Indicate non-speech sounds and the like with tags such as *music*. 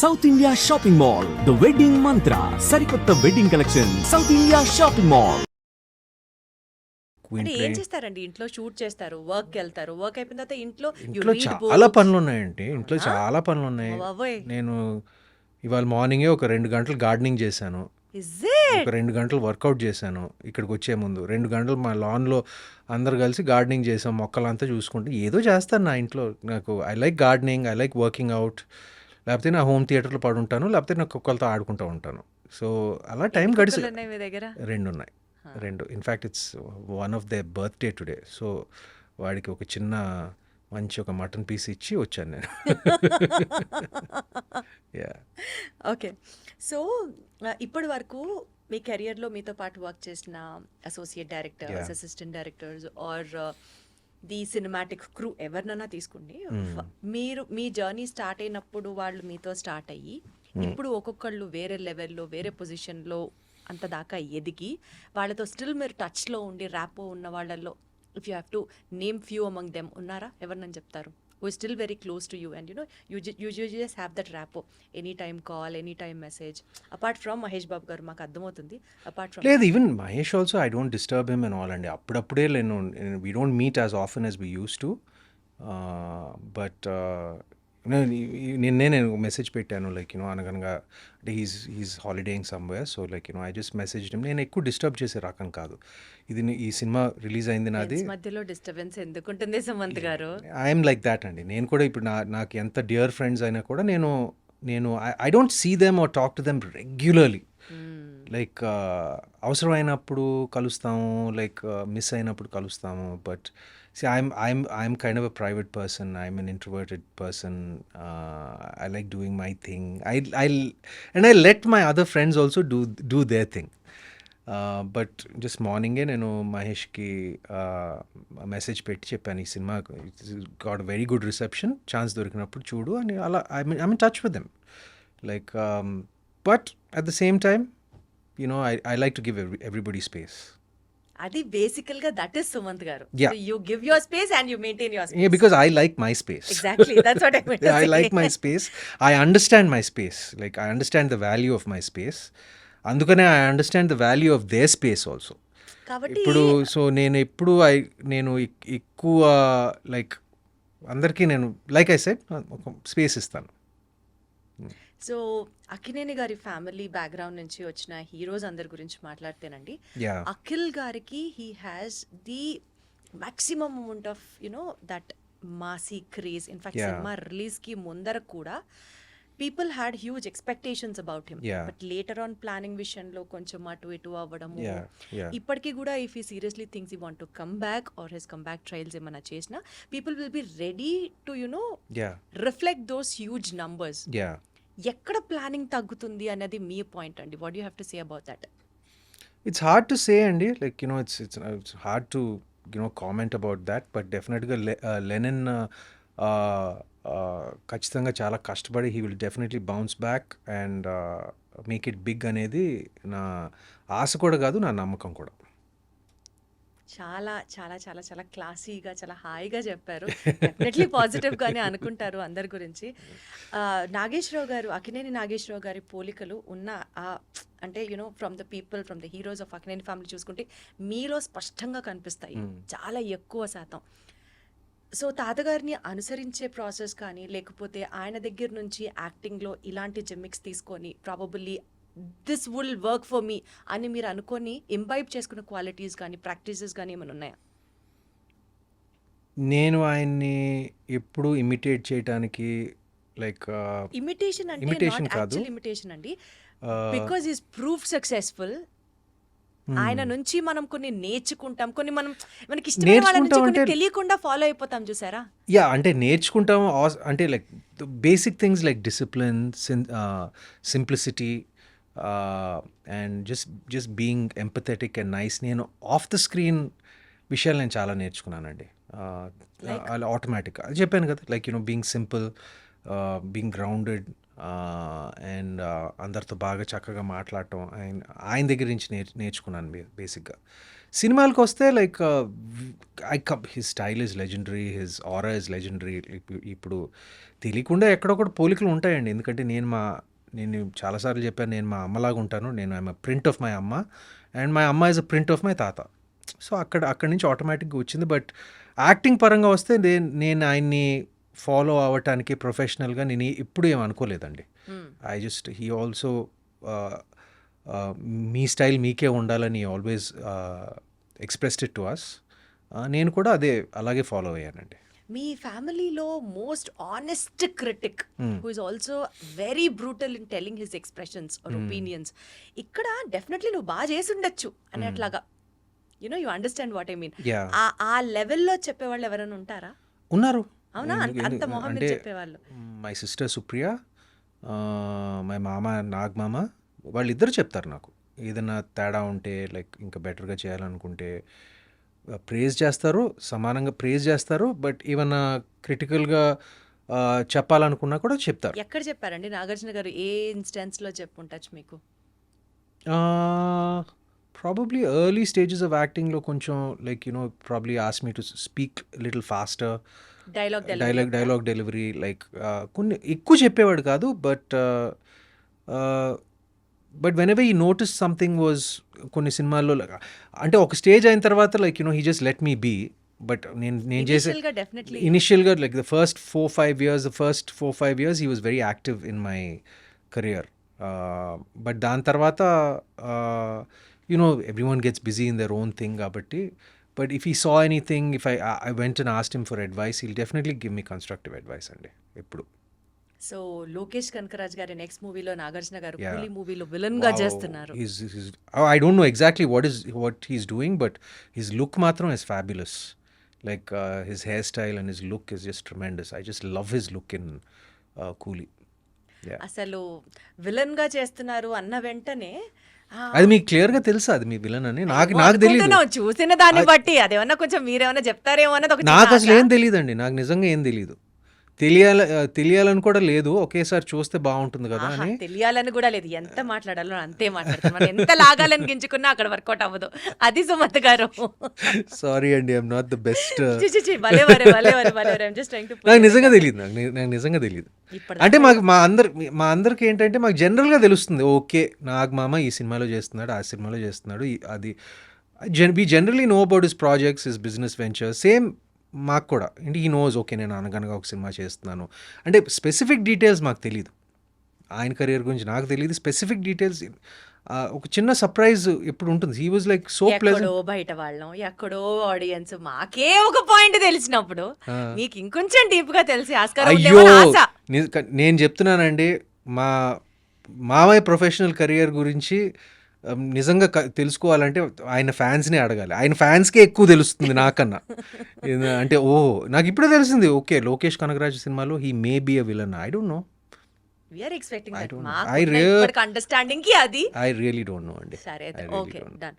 South India shopping mall the wedding Mantra సరికొత్త wedding collection South India shopping mall queen అంటే ఏం చేస్తారండి? ఇంట్లో షూట్ చేస్తారు వర్క్ వెళ్తారు. వర్క్ అయిపోయిన తర్వాత ఇంట్లో you ఇంట్లో read చాలా books. పనులు ఉన్నాయండి ఇంట్లో చాలా పనులు ఉన్నాయి బాబోయ్. నేను ఇవాళ మార్నింగే ఒక రెండు గంటలు గార్డెనింగ్ చేశాను. Is it? ఒక రెండు గంటలు వర్కౌట్ చేశాను ఇక్కడికి వచ్చే ముందు. రెండు గంటలు మా లాన్లో అందరు కలిసి గార్డెనింగ్ చేసాం. మొక్కలంతా చూసుకుంటే ఏదో చేస్తాను నా ఇంట్లో. నాకు I like gardening I like working out లేకపోతే నా హోమ్ థియేటర్లో పడుంటాను లేకపోతే నా కుక్కలతో ఆడుకుంటూ ఉంటాను. సో అలా టైం గడిచి రెండు ఉన్నాయి రెండు. In fact it's one of the birthday today. So వాడికి ఒక చిన్న మంచి ఒక మటన్ పీస్ ఇచ్చి వచ్చాను నేను. *laughs* Yeah okay. సో ఇప్పటి వరకు మీ కెరియర్లో మీతో పాటు వర్క్ చేసిన associate directors. Assistant directors or the cinematic crew ఎవరినైనా తీసుకోండి. మీరు మీ జర్నీ స్టార్ట్ అయినప్పుడు వాళ్ళు మీతో స్టార్ట్ అయ్యి. ఇప్పుడు ఒక్కొక్కళ్ళు వేరే లెవెల్లో వేరే పొజిషన్లో అంత దాకా ఎదిగి వాళ్ళతో స్టిల్ మీరు టచ్లో ఉండి ర్యాపో ఉన్న వాళ్ళల్లో if you have to name few among them ఉన్నారా ఎవరినని చెప్తారు who still very close to you and you know you you you just have that rapport any time call any time message apart from Mahesh Babu garu మాకు అర్థమవుతుంది. Apart from లేదు even Mahesh also I don't disturb him and all అండి. అప్పుడప్పుడే నేను we don't meet as often as we used to but నిన్నే నేను message పెట్టాను like you know అనగనగా అంటే he's he's holidaying somewhere so like you know I just message నేను ఎక్కువ డిస్టర్బ్ చేసే రకం కాదు. ఇది ఈ సినిమా రిలీజ్ అయింది నాది. మధ్యలో డిస్టర్బెన్స్ ఎందుకుంటుంది సుమంత్ గారు? ఐఎమ్ లైక్ దాట్ అండి. నేను కూడా ఇప్పుడు నా నాకు ఎంత డియర్ ఫ్రెండ్స్ అయినా కూడా నేను నేను I don't see them or talk to them regularly like అవసరమైనప్పుడు కలుస్తాము లైక్ మిస్ అయినప్పుడు కలుస్తాము. But see I'm I'm I'm kind of a private person I'm an introverted person I like doing my thing I I and I let my other friends also do do their thing but just మార్నింగే నేను మహేష్కి message పెట్టి చెప్పాను ఈ cinema. Got very good reception chance దొరికినప్పుడు చూడు అని అలా I mean I mean touch with them like but at the same time you know I like to give everybody space అది బేసికల్గా that is Sumanth garu you give your space and you maintain your space because I like my space I like my space I understand my space like I understand the value of my space అందుకనే I understand the value of their space also ఇప్పుడు so నేను ఎప్పుడు I నేను ఎక్కువ like అందరికీ నేను like I set ఒక space ఇస్తాను. సో అక్కినేని గారి ఫ్యామిలీ బ్యాక్గ్రౌండ్ నుంచి వచ్చిన హీరోస్ అందరి గురించి మాట్లాడితేనండి అఖిల్ గారికి he has the maximum amount of you know that massy craze in fact. Cinema రిలీజ్కి ముందర కూడా people had huge expectations about him. But later on planning విషయంలో కొంచెం అటు ఇటు అవ్వడము. ఇప్పటికీ కూడా if he seriously things he want to come back or he's come back trials ఏమైనా చేసినా people will be ready to you know reflect those huge numbers ఎక్కడ ప్లానింగ్ తగ్గుతుంది అనేది మీ పాయింట్ అండి. What you have to say about that it's hard to say అండి. Like you know it's it's it's hard to you know comment about that but డెఫినెట్గా లెనిన్ ఖచ్చితంగా చాలా కష్టపడి he will definitely bounce back and make it big అనేది నా ఆశ కూడా కాదు నా నమ్మకం కూడా. చాలా చాలా చాలా చాలా క్లాసీగా చాలా హాయిగా చెప్పారు. *laughs* డెఫినెట్లీ పాజిటివ్ గానే అనుకుంటారు అందరి గురించి. నాగేశ్వరరావు గారు అకినేని నాగేశ్వరరావు గారి పోలికలు ఉన్న ఆ అంటే you know from the people from the heroes of Akkineni family చూసుకుంటే మీలో స్పష్టంగా కనిపిస్తాయి. చాలా ఎక్కువ శాతం. సో తాతగారిని అనుసరించే ప్రాసెస్ కానీ లేకపోతే ఆయన దగ్గర నుంచి యాక్టింగ్లో ఇలాంటి జిమ్మిక్స్ తీసుకొని probably this will work for me అని మీరు అనుకొని ఇంబైబ్ చేసుకున్న క్వాలిటీస్ కానీ ప్రాక్టీసెస్ కానీ ఏమైనా ఉన్నాయా? నేను ఆయన్ని ఎప్పుడు ఇమిటేట్ చేయడానికి లైక్ ఇమిటేషన్ అంటే నాట్ కాదు. ఇమిటేషన్ అండి. బికాజ్ ఈస్ ప్రూఫ్ సక్సెస్ఫుల్ ఆయన నుంచి మనం కొన్ని నేర్చుకుంటాం కొన్ని మనం మనకి ఇష్టమైన వాళ్ళ నుంచి నేర్చుకుంటాం కొన్ని తెలియకుండా ఫాలో అయిపోతాం చూసారా? యా అంటే నేర్చుకుంటాం అంటే like basic things like discipline simplicity and just just being empathetic and nice నేను ఆఫ్ ద స్క్రీన్ విషయాలు నేను చాలా నేర్చుకున్నానండి. Uh, అలా ఆటోమేటిక్ అది చెప్పాను కదా like you know being simple being grounded and అందరితో బాగా చక్కగా మాట్లాడటం ఆయన ఆయన దగ్గర నుంచి నేర్ నేర్చుకున్నాను బేసిక్గా. సినిమాలకు వస్తే like I cup his style is legendary his aura is legendary ఇప్పుడు తెలియకుండా ఎక్కడొక్కడ పోలికలు ఉంటాయండి. ఎందుకంటే నేను మా నేను చాలాసార్లు చెప్పాను నేను మా అమ్మలాగా ఉంటాను నేను I'm print of my amma and my amma is a print of my thatha. So అక్కడ అక్కడి నుంచి ఆటోమేటిక్గా వచ్చింది బట్ యాక్టింగ్ పరంగా వస్తే నేను నేను ఆయన్ని ఫాలో అవ్వటానికి ప్రొఫెషనల్గా నేను ఎప్పుడు ఏం అనుకోలేదండి. ఐ జస్ట్ హీ ఆల్సో మీ స్టైల్ మీకే ఉండాలని always expressed it to us. నేను కూడా అదే అలాగే ఫాలో అయ్యానండి. మీ ఫ్యామిలీలో most honest critic who is also very brutal in telling his expressions or opinions ఇక్కడ డెఫినెట్లీ నువ్వు బాగా చేసి ఉండొచ్చు అని అట్లాగా you know you understand what I mean. ఆ లెవెల్లో చెప్పేవాళ్ళు ఎవరైనా ఉంటారా? ఉన్నారు. అవునా? అంత- మొహం చెప్పేవాళ్ళు. మై సిస్టర్ సుప్రియ మై మామ నాగ్ మామ వాళ్ళిద్దరు చెప్తారు నాకు. ఏదైనా తేడా ఉంటే లైక్ ఇంకా బెటర్గా చేయాలనుకుంటే ప్రేజ్ చేస్తారు సమానంగా ప్రేజ్ చేస్తారు బట్ ఏమన్నా క్రిటికల్గా చెప్పాలనుకున్నా కూడా చెప్తారు. ఎక్కడ చెప్పారండి? నాగార్జున గారు ఏ ఇన్స్టెన్స్లో చెప్పుంటచ్చు మీకు? ప్రాబబ్లీ ఎర్లీ స్టేజెస్ ఆఫ్ యాక్టింగ్లో కొంచెం like you know probably ask me to speak little faster dialogue dialogue dialogue delivery like కొన్ని ఎక్కువ చెప్పేవాడు కాదు but but whenever he notice something was కొన్ని సినిమాల్లో అంటే ఒక స్టేజ్ అయిన తర్వాత like you know he just let me be but నేను నేను చేసే. ఇనిషియల్గా like the first four five years the first four five years he was very active in my career but దాని తర్వాత you know everyone gets busy in their own thing కాబట్టి. But if he saw anything if I I went and asked him for advice he'll definitely give me constructive advice అండి ఎప్పుడు. So Lokesh Kanagaraj గారి next మూవీలో నాగార్జున గారు. కూలీ మూవీలో విలన్గా చేస్తున్నారు know exactly what is what he's doing, but his look matram is fabulous. Like uh, his hairstyle and his look is just tremendous. I just love his look in uh, Coolie. Yeah. అసలు విలన్గా చేస్తున్నారు అన్న వెంటనే అది మీకు క్లియర్గా తెలుసా అది మీ విలన్ అని నాకు నాకు తెలియదు చూసిన దాన్ని బట్టి అదేమన్నా కొంచెం మీరేమన్నా చెప్తారేమో అన్నది నాకు అసలు. ఏం తెలియదండి నాకు నిజంగా ఏం తెలియదు తెలియాల తెలియాలని కూడా లేదు. ఒకేసారి చూస్తే బాగుంటుంది కదా అని. తెలియాలని కూడా లేదు. ఎంత మాట్లాడాలో అంతే మాట్లాడతాం మనం ఎంత లాగాలని గింజుకున్నా అక్కడ వర్కౌట్ అవ్వదు. అది సుమత్ గారు. సారీ అండి ఐఎమ్ నాట్ ద బెస్ట్ నాకు నిజంగా. తెలియదు నాకు నాకు నిజంగా తెలియదు అంటే మాకు మా అందరి మా అందరికి ఏంటంటే మాకు జనరల్గా తెలుస్తుంది ఓకే నాగ్ మామ ఈ సినిమాలో చేస్తున్నాడు ఆ సినిమాలో చేస్తున్నాడు అది. Jan we generally know about his projects his business venture same మాకు కూడా. అంటే ఈ నోస్ ఓకే నేను అనగనగా ఒక సినిమా చేస్తున్నాను. అంటే స్పెసిఫిక్ డీటెయిల్స్ మాకు తెలియదు ఆయన కెరియర్ గురించి నాకు తెలియదు స్పెసిఫిక్ డీటెయిల్స్ ఒక చిన్న సర్ప్రైజ్ ఎప్పుడు ఉంటుంది. హీ వాజ్ లైక్ సో ఎక్కడో బయట వాళ్ళం. ఎక్కడో ఆడియన్స్ మాకే ఒక పాయింట్ తెలిసినప్పుడు మీకు ఇంకొంచెం డీప్గా తెలిసి ఆస్కారం అయ్యో! నేను చెప్తున్నానండి మా మామయ్య ప్రొఫెషనల్ కెరియర్ గురించి నిజంగా తెలుసుకోవాలంటే ఆయన ఫ్యాన్స్నే అడగాలి. ఆయన ఫ్యాన్స్కే ఎక్కువ తెలుస్తుంది నాకన్నా. అంటే ఓ నాకు ఇప్పుడే తెలిసింది. ఓకే లోకేష్ కనగరాజు సినిమాలో he may be a villain. I don't know. We are expecting I really- అండర్స్టాండింగ్కి అది. ఐ రియలీ డోంట్ నో అండి. సరే ఓకే. డన్